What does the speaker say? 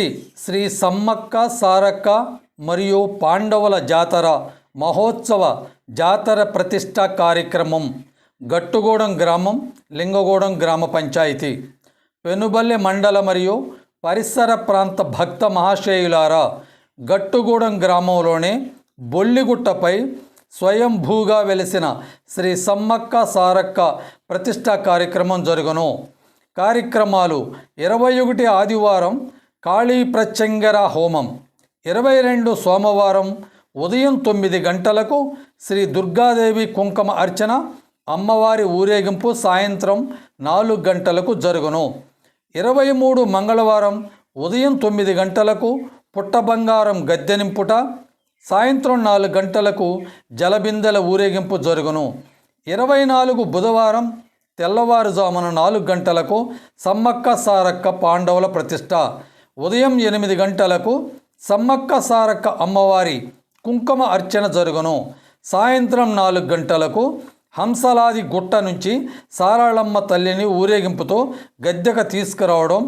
శ్రీ సమ్మక్క సారక్క మరియు పాండవుల జాతర మహోత్సవ జాతర ప్రతిష్ట కార్యక్రమం గట్టుగూడెం గ్రామం లింగగూడెం గ్రామ పంచాయతీ. పెనుబల్లె మండల మరియు పరిసర ప్రాంత భక్త మహాశయులారా గట్టుగూడెం గ్రామంలోని బొల్లిగుట్టపై స్వయంభూగా వెలిసిన శ్రీ సమ్మక్క సారక్క ప్రతిష్ట కార్యక్రమం జరుగును. కార్యక్రమాలు ఇరవై ఒకటి ఆదివారం కాళీ ప్రత్యంగర హోమం. ఇరవై రెండు సోమవారం ఉదయం తొమ్మిది గంటలకు శ్రీ దుర్గాదేవి కుంకుమ అర్చన అమ్మవారి ఊరేగింపు సాయంత్రం నాలుగు గంటలకు జరుగును. ఇరవై మూడు మంగళవారం ఉదయం తొమ్మిది గంటలకు పుట్ట బంగారం గద్దె నింపుట సాయంత్రం నాలుగు గంటలకు జలబిందెల ఊరేగింపు జరుగును. ఇరవై నాలుగు బుధవారం తెల్లవారుజామున నాలుగు గంటలకు సమ్మక్క సారక్క పాండవుల ప్రతిష్ట ఉదయం ఎనిమిది గంటలకు సమ్మక్క సారక్క అమ్మవారి కుంకుమ అర్చన జరుగును. సాయంత్రం నాలుగు గంటలకు హంసలాది గుట్ట నుంచి సారాళమ్మ తల్లిని ఊరేగింపుతో గద్దెకు తీసుకురావడం